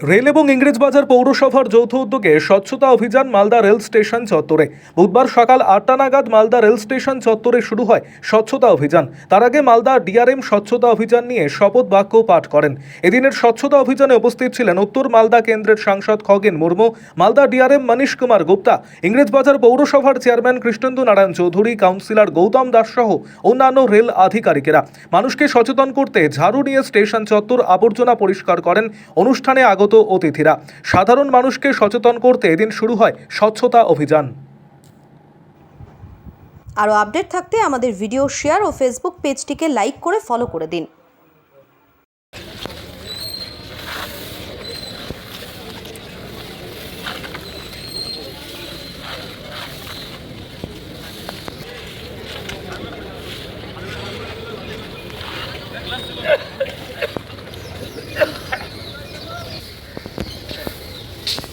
Rail এবং ইংরেজবাজার পৌরসভার যৌথ উদ্যোগে স্বচ্ছতা অভিযান মালদা রেল স্টেশন চত্বরে। বুধবার সকাল আটটা নাগাদ মালদা রেল স্টেশন চত্বরে শুরু হয় স্বচ্ছতা অভিযান। তার আগে মালদা ডিআরএম স্বচ্ছতা অভিযান নিয়ে শপথ বাক্য পাঠ করেন। এদিনের স্বচ্ছতা অভিযানে উপস্থিত ছিলেন উত্তর মালদা কেন্দ্রের সাংসদ খগেন মুর্মু, মালদা ডিআরএম মানিশ কুমার গুপ্তা ইংরেজবাজার পৌরসভার চেয়ারম্যান কৃষ্ণেন্দু নারায়ণ চৌধুরী, কাউন্সিলর গৌতম দাস সহ অন্যান্য রেল আধিকারিকেরা। মানুষকে সচেতন করতে ঝাড়ু নিয়ে স্টেশন চত্বর আবর্জনা পরিষ্কার করেন। অনুষ্ঠানে আগত অতিথিরা। সাধারণ মানুষকে সচেতন করতে এদিন শুরু হয় স্বচ্ছতা অভিযান। আরও আপডেট থাকতে আমাদের ভিডিও শেয়ার ও ফেসবুক পেজটিকে লাইক করে ফলো করে দিন। साल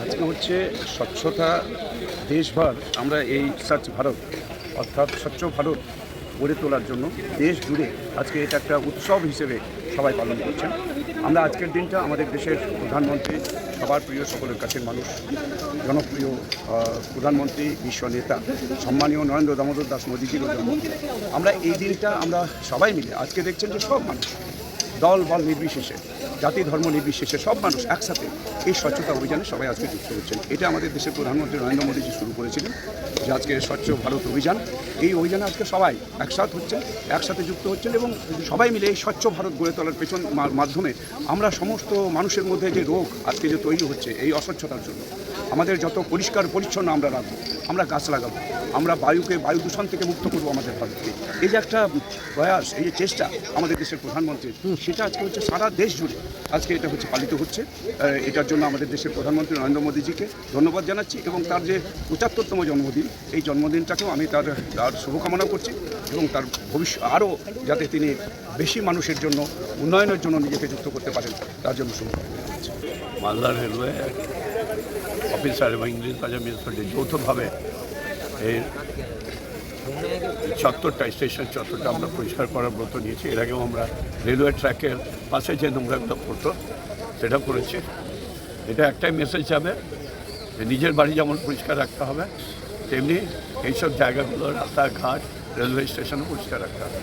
আজকে হচ্ছে স্বচ্ছতা দেশভার আমরা এই স্বচ্ছ ভারত অর্থাৎ স্বচ্ছ ভারত গড়ে তোলার জন্য দেশ জুড়ে আজকে এটা একটা উৎসব হিসেবে সবাই পালন করছেন। আমরা আজকের দিনটা আমাদের দেশের প্রধানমন্ত্রী, সবার প্রিয় সকলের কাছের মানুষ, জনপ্রিয় প্রধানমন্ত্রী, বিশ্ব নেতা, সম্মানীয় নরেন্দ্র দামোদর দাস মোদীজির আমরা এই দিনটা আমরা সবাই মিলে আজকে দেখছেন যে সব মানুষ দল বল নির্বিশেষে জাতি, ধর্ম, নির্বিশেষে সব মানুষ একসাথে এই স্বচ্ছতা অভিযানে সবাই আজকে যুক্ত হচ্ছেন। এটা আমাদের দেশের প্রধানমন্ত্রী নরেন্দ্র মোদীজি শুরু করেছিলেন, যে আজকে স্বচ্ছ ভারত অভিযান। এই অভিযানে আজকে সবাই একসাথ হচ্ছেন, একসাথে যুক্ত হচ্ছেন এবং সবাই মিলে এই স্বচ্ছ ভারত গড়ে তোলার পেছন মাধ্যমে আমরা সমস্ত মানুষের মধ্যে যে রোগ আজকে যে তৈরি হচ্ছে এই অস্বচ্ছতার জন্য আমাদের যত পরিষ্কার, পরিচ্ছন্ন আমরা রাখব, আমরা গাছ লাগাবো, আমরা বায়ুকে, বায়ু দূষণ থেকে মুক্ত করব আমাদের ভারতকে। এই যে একটা প্রয়াস, এই যে চেষ্টা আমাদের দেশের প্রধানমন্ত্রীর, সেটা আজকে হচ্ছে সারা দেশ জুড়ে, আজকে এটা হচ্ছে পালিত হচ্ছে। এটার জন্য আমাদের দেশের প্রধানমন্ত্রী নরেন্দ্র মোদীজিকে ধন্যবাদ জানাচ্ছি এবং তার যে পঁচাত্তরতম জন্মদিন, এই জন্মদিনটাকেও আমি তার তার শুভকামনা করছি এবং তার ভবিষ্যৎ আরও যাতে তিনি বেশি মানুষের জন্য, উন্নয়নের জন্য নিজেকে যুক্ত করতে পারেন, তার জন্য শুভকামনা। মালদা রেলওয়ে অফিসার এবং ইংলিশ বাজার মিউনিসিপ্যালিটি যৌথভাবে এই চত্বরটা স্টেশন চত্বরটা আমরা পরিষ্কার করার ব্রত নিয়েছি। এর আগেও আমরা রেলওয়ে ট্র্যাকের পাশে যে নোংরাগুলো পড়তো সেটা করেছি। এটা একটাই মেসেজ যাবে যে নিজের বাড়ি যেমন পরিষ্কার রাখতে হবে, তেমনি এইসব জায়গাগুলো, রাস্তাঘাট, রেলওয়ে স্টেশনও পরিষ্কার রাখতে হবে।